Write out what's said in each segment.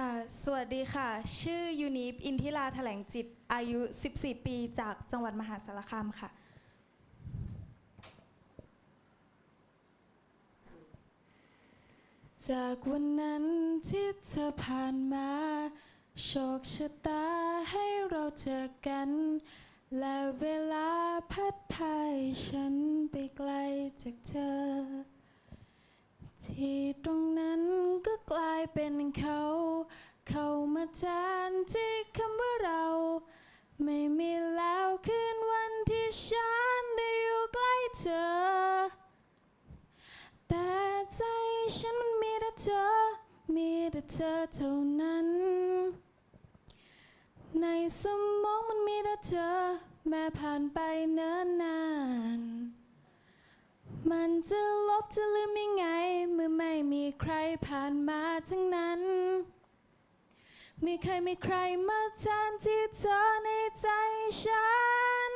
อ่าสวัสดีค่ะ ชื่อยูนิฟอินทิราแถลงจิต อายุ 14 ปีจากจังหวัดมหาสารคามค่ะ จากวันนั้นที่เธอผ่านมา โชคชะตาให้เราเจอกัน และเวลาพัดพายฉันไปไกลจากเธอ ที่ตรงนั้นก็กลายเป็นเขา เข้ามาแทนที่คำว่าเรา ไม่มีแล้วคืนวันที่ฉันได้อยู่ใกล้เธอ แต่ใจฉันมันมีแต่เธอ มีแต่เธอเท่านั้น ในสมองมันมีแต่เธอ แม้ผ่านไปเนิ่นนาน มันจะลบจะลืมยังไง เมื่อไม่มีใครผ่านมาทั้งนั้น ไม่เคยมีใครมาแทนที่เธอในใจฉัน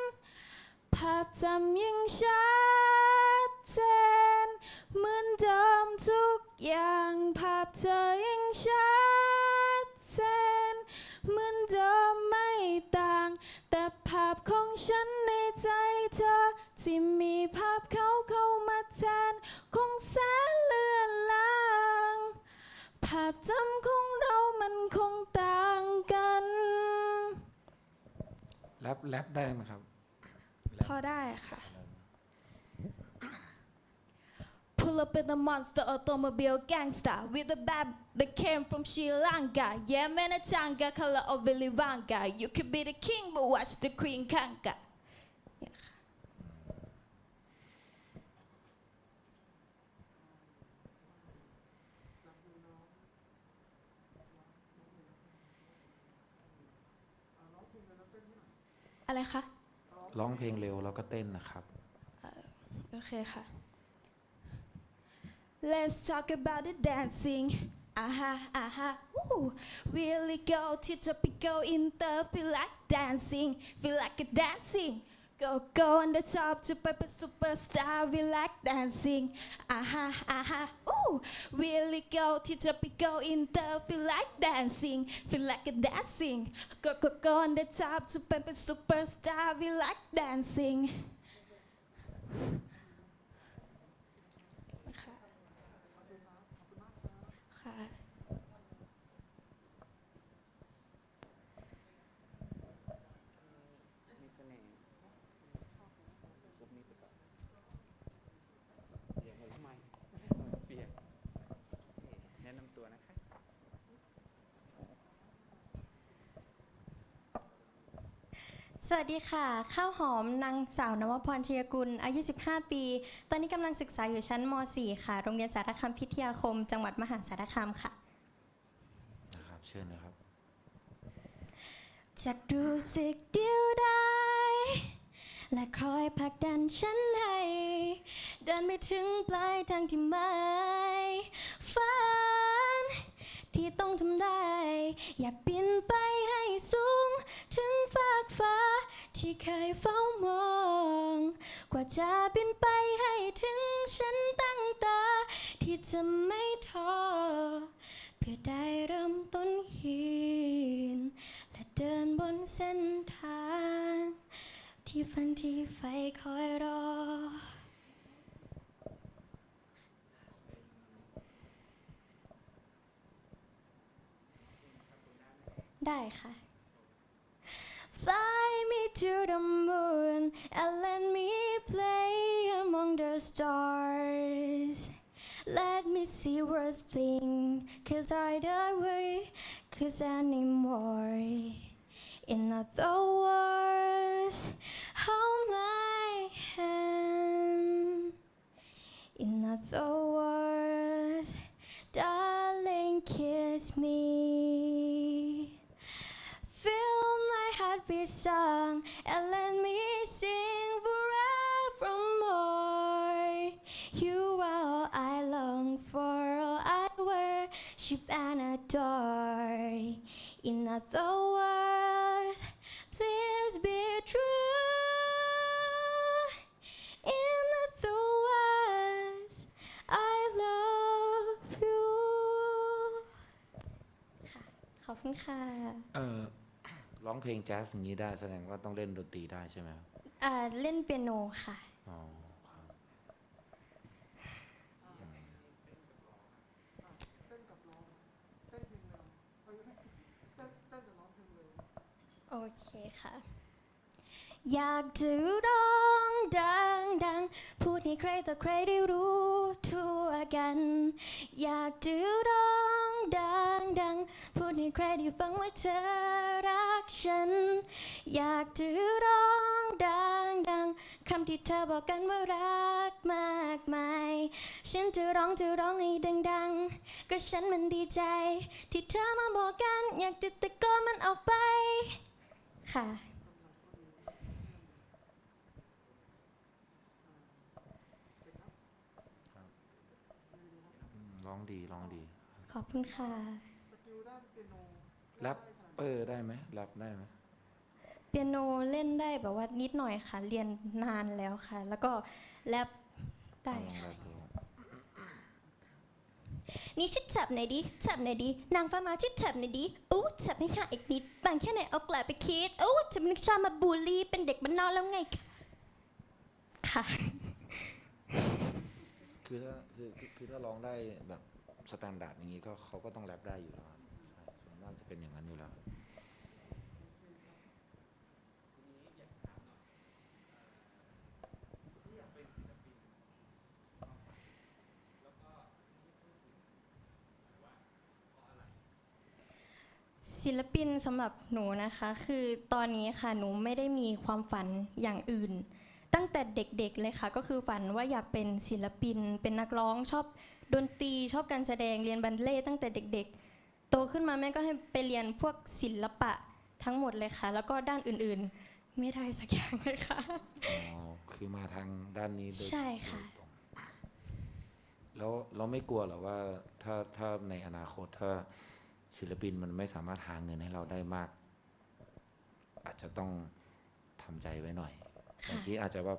ภาพจำยังชัดเจนเหมือนเดิมทุกอย่างภาพเธอยังชัดเจนเหมือนเดิมไม่ต่าง แต่ภาพของฉันในใจเธอ ที่มีภาพเขาเขา แรปแรปได้ไหมครับ พอได้ค่ะ Pull up in the monster automobile gangster with a bag that came from Sri Lanka. Yeah, man, a tanga color of Willy Wonka. You could be the king, but watch the queen conquer. อะไรคะร้องเพลงเร็วแล้วก็เต้นนะครับ โอเคค่ะ Let's talk about the dancing. Aha, aha, woo. Really go to topical inter, feel like dancing, feel like a dancing. Go, go on the top to Pepper Superstar, we like dancing. Aha, aha, ooh. Really go to topical inter, feel like dancing, feel like a dancing. Go, go, go on the top to Pepper Superstar, we like dancing. สวัสดีค่ะ ข้าวหอมนางสาวนวพรเชียกุลอายุ 15 ปี ตอนนี้กำลังศึกษาอยู่ชั้นม .4 ค่ะ โรงเรียนสารคามพิทยาคม จังหวัดมหาสารคามค่ะนะครับเชิญนะครับจะรู้สึกเดียวดายและคอยผลักดันฉันให้เดินไปถึงปลายทางที่ไม่ฝันที่ต้องทำได้ อยากบินไปให้สูง ถึงฟากฟ้า ที่เคยเฝ้ามอง กว่าจะบินไปให้ถึงฉันตั้งตา ที่จะไม่ท้อเพื่อได้เริ่มต้นหิน และเดินบนเส้นทาง ที่ฝันที่ไฟคอยรอ ได้ค่ะ to the moon and let me play among the stars. Let me see what's bling, cause I don't worry, cause anymore. In other words, hold my heart with song and let me sing forevermore. You are all I long for, all I worship and adore. In other words, please be true. In other words, I love you. ค่ะ อบคุณค่ะ เออ ร้องเพลงแจ๊สอย่างนี้ได้แสดงว่าต้องเล่นดนตรีได้ใช่ไหมครับอ่าเล่นเปียโนค่ะ อ๋อครับโอเคค่ะ อยากจะร้องดังดังพูดให้ใครต่อใครได้รู้ทั่วกัน อยากจะร้องดังดังพูดให้ใครได้ฟังว่าเธอรักฉัน อยากจะร้องดังดังคำที่เธอบอกกันว่ารักมากมาย ฉันจะร้องจะร้องให้ดังๆก็ฉันมันดีใจ ที่เธอมาบอกกัน อยากจะตะโกนมันออกไป ค่ะ อืมร้องดีร้องดี ข อบคุณค่ะแรปเปอร์ได้ไหมแรปได้ไหมเปียโนเล่นได้แบบว่านิดหน่อยค่ะ เรียนนานแล้วค่ะ แล้วก็แรปได้ลองแรค่ะปดูนี่ชิดจับหน่อยดิจับหน่อยดินางฟ้ามาชิดจับหน่อยดิอู้จับให้ค่ะอีกนิดบางแค่ไหนเอากลับไปคิดอู้จะเป็นชอบมาบูลลี่เป็นเด็กบ้านนอกแล้วไงคะค่ะ คือถ้าคือคือคือถ้าร้องได้แบบ สแตนดาร์ดอย่างนี้ก็เขาก็ต้องแรปได้อยู่แล้วครับส่วนมาจะเป็นอย่างนั้นอยู่แล้วศิลปินสำหรับหนูนะคะ คือตอนนี้ค่ะหนูไม่ได้มีความฝันอย่างอื่น ตั้งแต่เด็กๆเลยค่ะ ก็คือฝันว่าอยากเป็นศิลปิน เป็นนักร้องชอบดนตรีชอบการแสดงเรียนบัลเล่ต์ตั้งแต่เด็ก ๆ โตขึ้นมาแม่ก็ให้ไปเรียนพวกศิลปะทั้งหมดเลยค่ะ แล้วก็ด้านอื่นๆ ไม่ได้สักอย่างเลยค่ะ อ๋อคือมาทางด้านนี้โดยใช่ค่ะ โดยตรงแล้วเราไม่กลัวเหรอว่าถ้าถ้าในอนาคตถ้าศิลปินมันไม่สามารถหาเงินให้เราได้มาก อาจจะต้องทำใจไว้หน่อย บางทีอาจจะว่า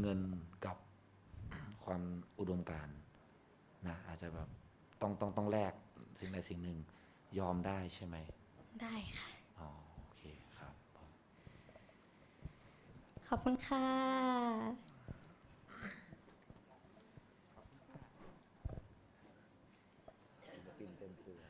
เงินกับความอุดมการณ์นะอาจจะแบบต้องต้องต้องแลกสิ่งใดสิ่งหนึ่งยอมได้ใช่ไหมได้ค่ะอ๋อโอเคครับผมขอบคุณค่ะ ศิลปินเต็มตัว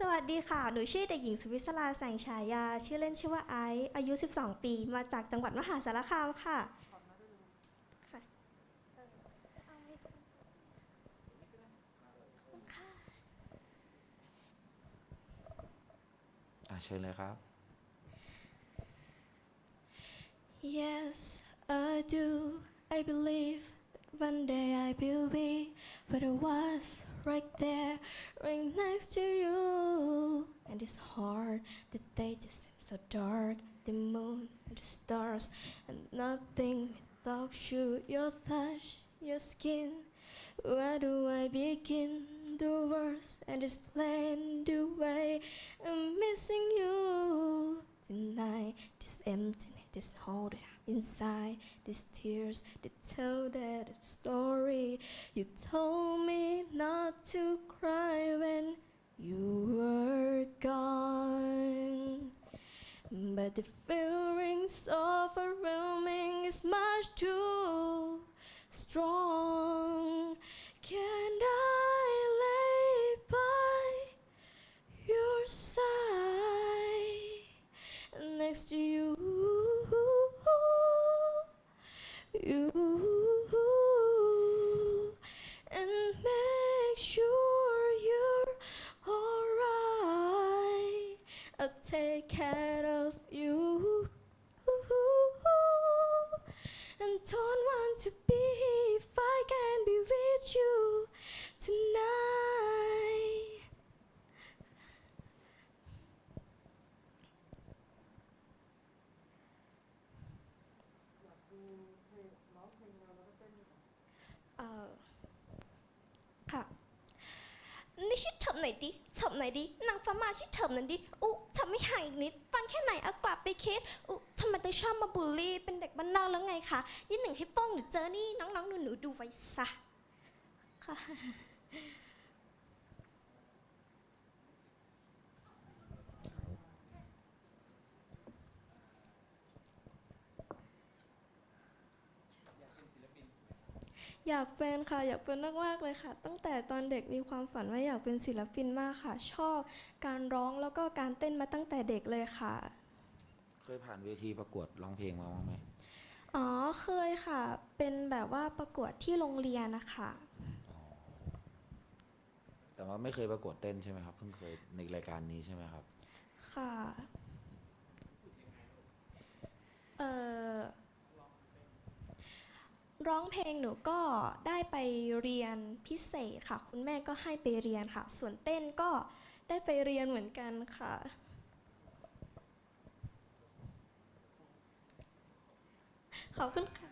ส วัสดีค่ะ หนูชื่อเด็กหญิงสุวิศราแสงฉายา ชื่อเล่นชื่อว่าไอซ์อายุ 12 ปี มาจากจังหวัดมหาสารคามค่ะค่ะอะเชิญเลยครับ Yes, I do. I believe that one day I will be where I was, right there, right next to you. And it's hard, the day just seems so dark. The moon and the stars, and nothing without you. Your touch, your skin. Where do I begin? The words and explain the way I'm missing you tonight. This emptiness, this hole that inside, these tears they tell that story. You told me not to cry when you were gone. But the feelings of overwhelming is much too strong. Sure you're alright. I'll take care of you. หน่อยดิเถิบหน่อยดินางฟ้ามาชิเถิบหน่อยดิอุ๊ทำไม่ห่างอีกนิดปันแค่ไหนเอากลับไปคิดอุ๊ทำไมต้องชอบมาบูลลี่ เป็นเด็กบ้านนอกแล้วไงคะยี่หนึ่งให้โป้งหรือเจอนี่น้องๆหนูๆดูไว้ซะค่ะ อยากเป็นค่ะอยากเป็นมากๆเลยค่ะ ตั้งแต่ตอนเด็กมีความฝันว่าอยากเป็นศิลปินมากค่ะ ชอบการร้องแล้วก็การเต้นมาตั้งแต่เด็กเลยค่ะ เคยผ่านเวทีประกวดร้องเพลงมาบ้างไหมอ๋อเคยค่ะ เป็นแบบว่าประกวดที่โรงเรียนนะคะ แต่ว่าไม่เคยประกวดเต้นใช่ไหมครับ เพิ่งเคยในรายการนี้ใช่ไหมครับ ค่ะ เอ่อ ร้องเพลงหนูก็ได้ไปเรียนพิเศษค่ะ คุณแม่ก็ให้ไปเรียนค่ะ ส่วนเต้นก็ได้ไปเรียนเหมือนกันค่ะขอบคุณค่ะ